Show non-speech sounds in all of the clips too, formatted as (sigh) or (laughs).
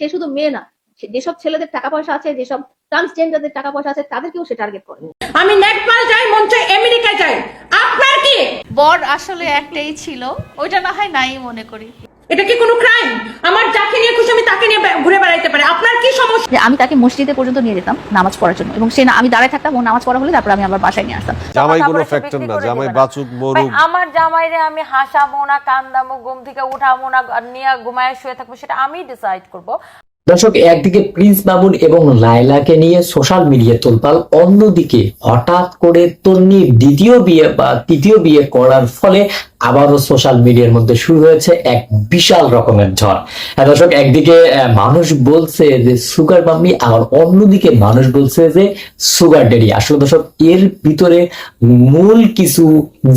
সে শুধু মেয়ে না যেসব ছেলেদের টাকা পয়সা আছে যেসব ট্রান্সজেন্ডারদের টাকা পয়সা আছে তাদেরকেও সে টার্গেট করে। আমি নেপাল যাই মন চাই আমেরিকা যাই আপনার কি? বর আসলে একটাই ছিল ওইটা না হয় নাই মনে করি। এটা কি কোনো ক্রাইম আমার যাকে নিয়ে খুশি আমি তাকে নিয়ে ঘুরে বেড়াইতে পারি। আপনার কি সমস্যা? যে আমি তাকে মসজিদে পর্যন্ত নিয়ে যেতাম নামাজ পড়ার জন্য। এবং সে না আমি দাঁড়ায় থাকতাম ও নামাজ পড়া হলে তারপর আমি আবার বাসায় নিয়ে আসতাম। জামাই কোনো ফ্যাক্টর না জামাই বাচুক মরুক। আমার জামাইরে আমি হাসাবো না কান্দাবো ঘুম থেকে উঠাবো না আর নিয়ে ঘুমায় শুয়ে থাকব সেটা আমি ডিসাইড করব। দর্শক একদিকে প্রিন্স মামুন এবং লায়লাকে নিয়ে সোশ্যাল মিডিয়া তোলপাল অন্যদিকে হঠাৎ করে তন্নির দ্বিতীয় বিয়ে বা তৃতীয় বিয়ে করার ফলে আবারও সোশ্যাল মিডিয়ার মধ্যে শুরু হয়েছে এক বিশাল রকমের ঝড়। হ্যাঁ দর্শক, একদিকে মানুষ বলছে যে সুগার মাম্মি আবার অন্যদিকে মানুষ বলছে যে সুগার ডেডি আসলে দর্শক, এর ভিতরে মূল কিছু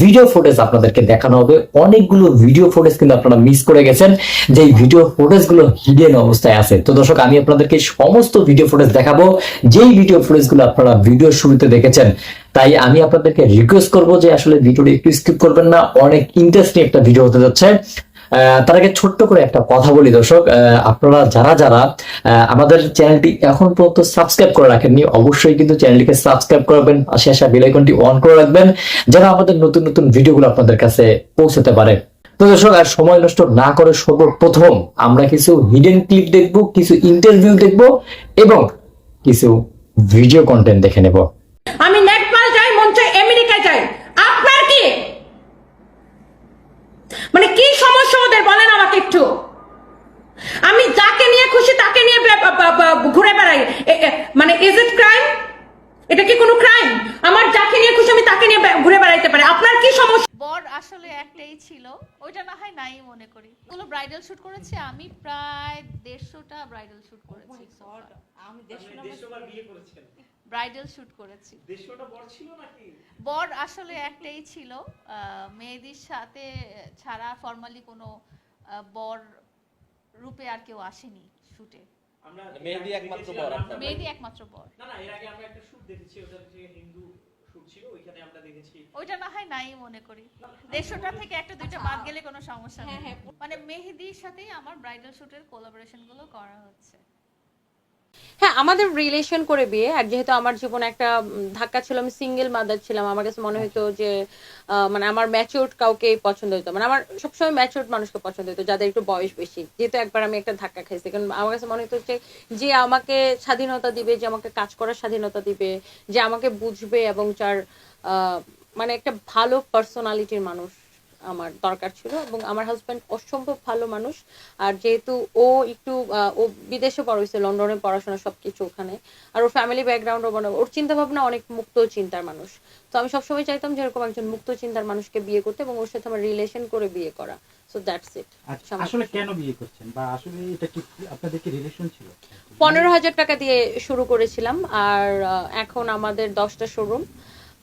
ভিডিও ফুটেজ আপনাদেরকে দেখানো হবে। অনেকগুলো ভিডিও ফুটেজ কিন্তু আপনারা মিস করে গেছেন, যে ভিডিও ফুটেজগুলো হিডেন অবস্থায় আছে। তো দর্শক, আমি আপনাদেরকে সমস্ত ভিডিও ফুটেজ দেখাবো। যেই ভিডিও ফুটেজগুলো আপনারা ভিডিও শুরুতে দেখেছেন তাই আমি আপনাদেরকে রিকোয়েস্ট করব যে আসলে ভিডিওটি একটু স্কিপ করবেন না। অনেক ইন্টারেস্টিং একটা ভিডিও হতে যাচ্ছে। তার আগে ছোট্ট করে একটা কথা বলি দর্শক। আপনারা যারা যারা আমাদের চ্যানেলটি এখন পর্যন্ত সাবস্ক্রাইব করে রাখেননি, অবশ্যই কিন্তু চ্যানেলটিকে সাবস্ক্রাইব করবেন। পাশে আসা বেল আইকনটি অন করে রাখবেন, যেন আমাদের নতুন নতুন ভিডিওগুলো আপনাদের কাছে পৌঁছাতে পারে। তো দর্শক, আর সময় নষ্ট না করে সর্বপ্রথম আমরা কিছু হিডেন ক্লিপ দেখব, কিছু ইন্টারভিউ দেখব এবং কিছু ভিডিও কন্টেন্ট দেখে নেব। আমি নেপাল আমেরিকায় যাই আপনার কি? মানে কি সমস্যা ওদের? বলেন আমাকে একটু। আমি যাকে নিয়ে খুশি তাকে নিয়ে ঘুরে বেড়াই। মানে ইজ ইট ক্রাইম এটা কি কোনো ক্রাইম আমার যাকে নিয়ে খুশি আমি তাকে নিয়ে ঘুরে বেড়াইতে পারি। আপনার কি সমস্যা? বর আসলে একটাই ছিল ওইটা না হয় নাই মনে করি। ওগুলো ব্রাইডাল শুট করেছি আমি প্রায় দেড়শোটা ব্রাইডাল শুট করেছি ব্রাইডাল শুট করেছি। বর আসলে একটাই ছিল আহ, মেহেদির সাথে ছাড়া ফর্মালি কোনো বর রূপে আর কেউ আসেনি শুটে মেহেদি একমাত্র বর আপনার মেহেদি একমাত্র বর। না না এর আগে আমরা একটা শুট দেখেছি ওটা যে হিন্দু শুট ছিল ওইখানে আমরা দেখেছি। ওইটা না হয় নাই মনে করি। দেড়শোটা থেকে একটা দুইটা বাদ গেলে কোনো সমস্যা নেই। মানে মেহেদির সাথেই আমার ব্রাইডাল শুটের কোলাবোরেশনগুলো করা হচ্ছে। হ্যাঁ আমাদের রিলেশন করে বিয়ে আর যেহেতু আমার জীবনে একটা ধাক্কা ছিল আমি সিঙ্গেল মাদার ছিলাম আমার কাছে মনে হতো যে মানে আমার ম্যাচিউরড কাউকে পছন্দ হতো মানে আমার সবসময় ম্যাচিউরড মানুষকে পছন্দ হতো যাদের একটু বয়স বেশি। যেহেতু একবার আমি একটা ধাক্কা খাইছি কারণ আমার কাছে মনে হতো যে যে আমাকে স্বাধীনতা দিবে যে আমাকে কাজ করার স্বাধীনতা দিবে যে আমাকে বুঝবে এবং যার আহ, মানে একটা ভালো পার্সোনালিটির মানুষ। আমার দরকার ছিল এবং আমার হাজব্যান্ড অসম্ভব ভালো মানুষ। আর যেহেতু ও একটু ও বিদেশে বড় হয়েছে লন্ডনে পড়াশোনা সবকিছু ওখানে। আর ওর ফ্যামিলি ব্যাকগ্রাউন্ড মানে ওর চিন্তা ভাবনা অনেক মুক্ত চিন্তার মানুষ। তো আমি সবসময় চাইতাম যে এরকম একজন মুক্ত চিন্তার মানুষকে বিয়ে করতে এবং ওর সাথে আমার রিলেশন করে বিয়ে করা। সো দ্যাটস ইট আসলে কেন বিয়ে করছেন? বা আসলে এটা কি আপনাদের কি রিলেশন ছিল? পনেরো হাজার টাকা দিয়ে শুরু করেছিলাম। আর এখন আমাদের দশটা শোরুম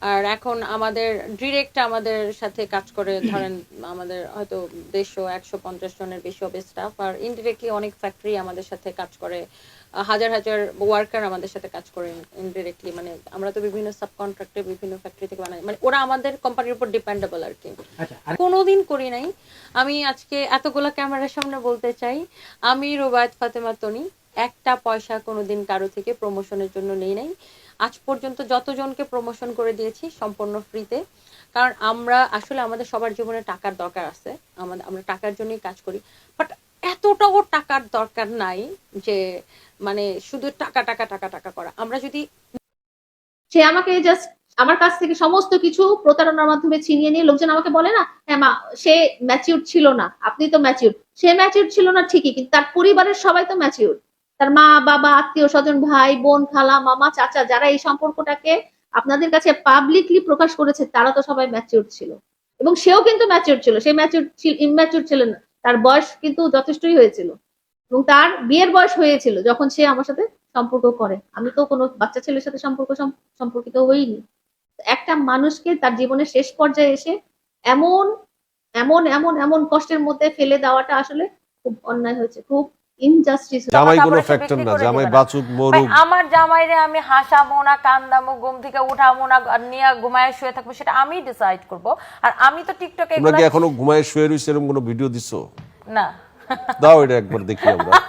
আর এখন আমাদের ডিরেক্ট আমাদের সাথে কাজ করে ধরেন আমাদের হয়তো দেড়শো একশো পঞ্চাশ জনের বেশি হবে স্টাফ আর ইনডিরেক্টলি অনেক ফ্যাক্টরি আমাদের সাথে কাজ করে। হাজার হাজার ওয়ার্কার আমাদের সাথে কাজ করে ইনডিরেক্টলি মানে আমরা তো বিভিন্ন সাব কন্ট্রাক্টে বিভিন্ন ফ্যাক্টরি থেকে বানাই। মানে ওরা আমাদের কোম্পানির উপর ডিপেন্ডেবল আর কি। আচ্ছা কোনোদিন করি নাই। আমি আজকে এতগুলো ক্যামেরার সামনে বলতে চাই আমি রুবায়ত ফাতেমা তনি একটা পয়সা কোনোদিন কারও থেকে প্রমোশনের জন্য নেই নাই। আজ পর্যন্ত যতজনকে প্রমোশন করে দিয়েছি সম্পূর্ণ ফ্রিতে কারণ আমরা, আসলে আমাদের সবার জীবনে টাকার দরকার আছে। আমাদের, আমরা টাকার জন্যই কাজ করি। বাট এতটাও টাকার দরকার নাই যে মানে শুধু টাকা টাকা টাকা টাকা করা। আমরা যদি সে আমাকে জাস্ট আমার কাছ থেকে সমস্ত কিছু প্রতারণার মাধ্যমে ছিনিয়ে নিয়ে লোকজন আমাকে বলে না হ্যাঁ মা, সে ম্যাচিউর ছিল না। আপনি তো ম্যাচিউর সে ম্যাচিউর ছিল না ঠিকই, কিন্তু তার পরিবারের সবাই তো ম্যাচিউর তার মা, বাবা, আত্মীয় স্বজন, ভাই, বোন, খালা, মামা, চাচা, যারা এই সম্পর্কটাকে আপনাদের কাছে পাবলিকলি প্রকাশ করেছে, তারা তো সবাই ম্যাচিউর ছিল। এবং সেও কিন্তু ম্যাচিউর ছিল, সে ম্যাচিউর ইম্যাচিউর ছিল না। তার বয়স কিন্তু যথেষ্টই হয়েছিল। এবং তার বিয়ের বয়স হয়েছিল যখন সে আমার সাথে সম্পর্ক করে। আমি তো কোনো বাচ্চা ছেলের সাথে সম্পর্ক সম- সম্পর্কিত হইনি। একটা মানুষকে তার জীবনের শেষ পর্যায়ে এসে এমন এমন এমন এমন কষ্টের মধ্যে ফেলে দেওয়াটা আসলে খুব অন্যায় হয়েছে। খুব ইনজাস্টিস জামাই কোনো ফ্যাক্টর না জামাই বাচুক মরুক। আমার জামাইরে আমি হাসাবো না কান্দাবো ঘুম থেকে উঠাবো না আর নিয়ে ঘুমায় শুয়ে থাকব সেটা আমি ডিসাইড করব। আর আমি তো টিকটকে তোমরা কি এখনও ঘুমায় শুয়ে এরকম কোনো ভিডিও দিছো? না। দাও এটা একবার দেখি আমরা। (laughs)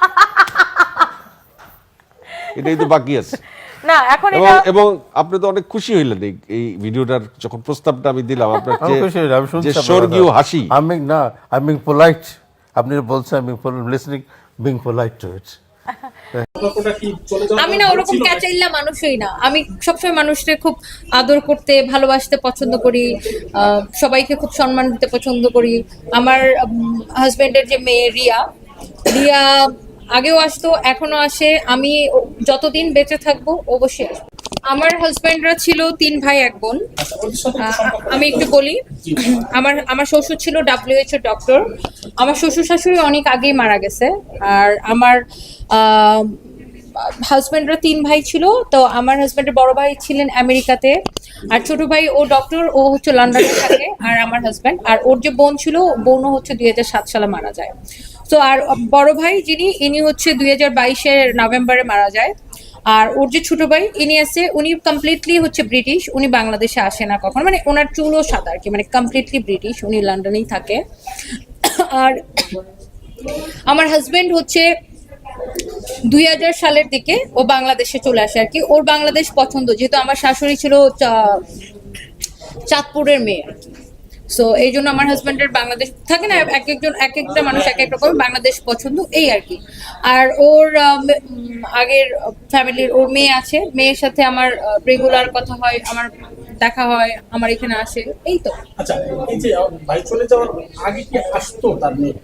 এটাই তো বাকি আছে। না এখন এবং এটা এবং আপনি তো অনেক খুশি হইলেন এই এই ভিডিওটার যখন প্রস্তাবটা আমি দিলাম আপনার আমি যে- স্বর্গীয় হাসি। আমি না আমি পোলাইট আপনি বলছেন আমি listening being polite to it আমি না ওরকম? ক্যাচাইল্লা মানুষই না। আমি সবসময় মানুষকে খুব আদর করতে ভালোবাসতে পছন্দ করি আহ, সবাইকে খুব সম্মান দিতে পছন্দ করি। আমার হাজবেন্ডের যে মেয়ে রিয়া রিয়া আগেও আসতো এখনও আসে। আমি যতদিন বেঁচে থাকব অবশ্যই আসব। আমার হাজবেন্ডরা ছিল তিন ভাই এক বোন। আচ্ছা, আমি একটু বলি আমার আমার শ্বশুর ছিল ডাব্লিউএইচও ডক্টর আমার শ্বশুর শাশুড়ি অনেক আগেই মারা গেছে। আর আমার হাজবেন্ডরা তিন ভাই ছিল। তো আমার হাজবেন্ডের বড় ভাই ছিলেন আমেরিকাতে। আর ছোট ভাই ও ডক্টর ও হচ্ছে লন্ডনে থাকে। আর আমার হাজবেন্ড আর ওর যে বোন ছিল বোনও হচ্ছে দুই হাজার সাত সালে মারা যায়। তো আর বড় ভাই যিনি ইনি হচ্ছে দুই হাজার বাইশের নভেম্বরে মারা যায়। আর ওর যে ছোট ভাই, ইনি আছে, উনি কমপ্লিটলি হচ্ছে ব্রিটিশ উনি বাংলাদেশে আসে না কখন। মানে ওনার চুলও সাদা আর কি মানে কমপ্লিটলি ব্রিটিশ উনি লন্ডনেই থাকে। আর আমার হাজবেন্ড হচ্ছে দুই হাজার সালের দিকে ও বাংলাদেশে চলে আসে আর কি। ওর বাংলাদেশ পছন্দ, যেহেতু আমার শাশুড়ি ছিল চাঁদপুরের মেয়ে। সো এই জন্য আমার হাজব্যান্ডের বাংলাদেশ থাকে না এক একজন এক একটা মানুষ এক এক রকম বাংলাদেশ পছন্দ এই আর কি। আর ওর আগের ফ্যামিলির ওর মেয়ে আছে মেয়ের সাথে আমার রেগুলার কথা হয় আমার দেখা হয় আমার এখানে আসে এই তো। আচ্ছা এই যে ভাই চলে যাওয়ার আগে কি আসতো তার মেয়ে?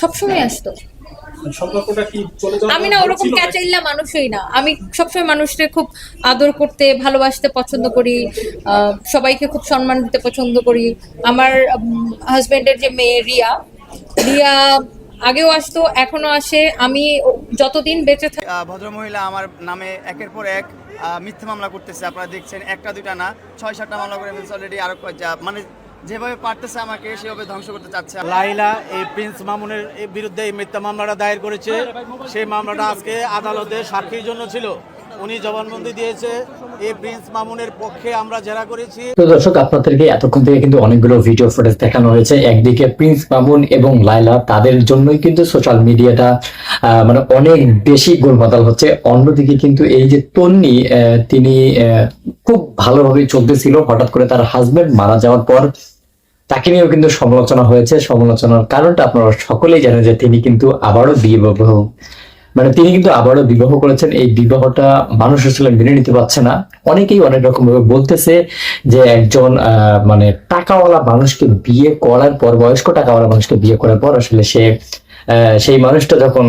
সবসময় আসতো। সম্পর্কটা কি চলে আমি না ওরকম ক্যাচাইল্লা মানুষই না। আমি সবসময় মানুষকে খুব আদর করতে ভালোবাসতে পছন্দ করি। আহ, সবাইকে খুব সম্মান দিতে পছন্দ করি। আমার হাজবেন্ডের যে মেয়ে রিয়া রিয়া আগেও আসতো এখনও আসে। আমি যতদিন বেঁচে থাকি ভদ্রমহিলা আমার নামে একের পর এক আহ, মিথ্যে মামলা করতেছে। আপনারা দেখছেন একটা দুইটা না ছয় সাতটা মামলা করে ফেলছে অলরেডি আরও মানে যেভাবে পারতেছে আমাকে, সেভাবে ধ্বংস করতে চাচ্ছে। লাইলা, এই প্রিন্স মামুনের বিরুদ্ধে এই মিথ্যা মামলাটা দায়ের করেছে। সেই মামলাটা আজকে আদালতে সাক্ষীর জন্য ছিল। উনি জবানবন্দি দিয়েছে। এই প্রিন্স মামুনের পক্ষে আমরা জেরা করেছি। তো দর্শক, আপনাদেরকে এতক্ষণ থেকে কিন্তু অনেকগুলো ভিডিও ফুটেজ দেখানো হয়েছে। একদিকে প্রিন্স মামুন এবং লাইলা তাদের জন্যই কিন্তু সোশ্যাল মিডিয়াটা মানে অনেক বেশি গোলমাতাল হচ্ছে। অন্যদিকে কিন্তু এই যে তন্নি তিনি খুব ভালোভাবে চলতেছিল। হঠাৎ করে তার হাজবেন্ড মারা যাওয়ার পর তাকে নিয়েও কিন্তু সমালোচনা হয়েছে। সমালোচনার কারণটা আপনারা সকলেই জানেন যে তিনি কিন্তু আবারও বিবাহ মানে তিনি কিন্তু আবারও বিবাহ করেছেন। এই বিবাহটা মানুষ আসলে মেনে নিতে পারছে না। অনেকেই অনেক রকম ভাবে বলতেছে যে একজন মানে টাকাওয়ালা মানুষকে বিয়ে করার পর, বয়স্ক টাকাওয়ালা মানুষকে বিয়ে করার পর আসলে সে সেই মানুষটা যখন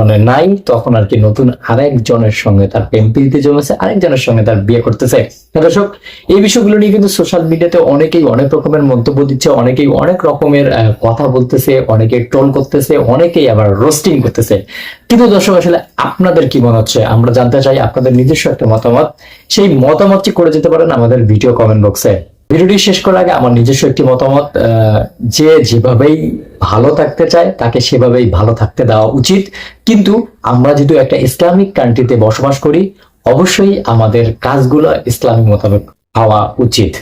মানে নাই, তখন আর কি নতুন আরেকজনের সঙ্গে তার প্রেম প্রীতি জমেছে, আরেকজনের সঙ্গে তার বিয়ে করতেছে। দর্শক, এই বিষয়গুলো নিয়ে কিন্তু সোশ্যাল মিডিয়াতে অনেকেই অনেক রকমের মন্তব্য দিচ্ছে, অনেকেই অনেক রকমের কথা বলতেছে, অনেকে ট্রোল করতেছে, অনেকেই আবার রোস্টিং করতেছে। কিন্তু দর্শক, আসলে আপনাদের কি মনে হচ্ছে? আমরা জানতে চাই আপনাদের নিজস্ব একটা মতামত। সেই মতামতটি করে যেতে পারেন আমাদের ভিডিও কমেন্ট বক্সে ভিডিওটি শেষ করার আগে আমার নিজস্ব একটি মতামত যে যেভাবেই ভালো থাকতে চায়, তাকে সেভাবেই ভালো থাকতে দেওয়া উচিত। কিন্তু আমরা যেহেতু একটা ইসলামিক কান্ট্রিতে বসবাস করি, অবশ্যই আমাদের কাজগুলো ইসলামিক মোতাবেক হওয়া উচিত।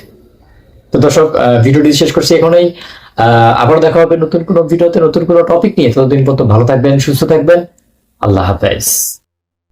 তো দর্শক ভিডিওটি শেষ করছি এখনই। আবার দেখা হবে নতুন কোনো ভিডিওতে, নতুন কোনো টপিক নিয়ে। ততদিন পর্যন্ত ভালো থাকবেন, সুস্থ থাকবেন। আল্লাহ হাফেজ।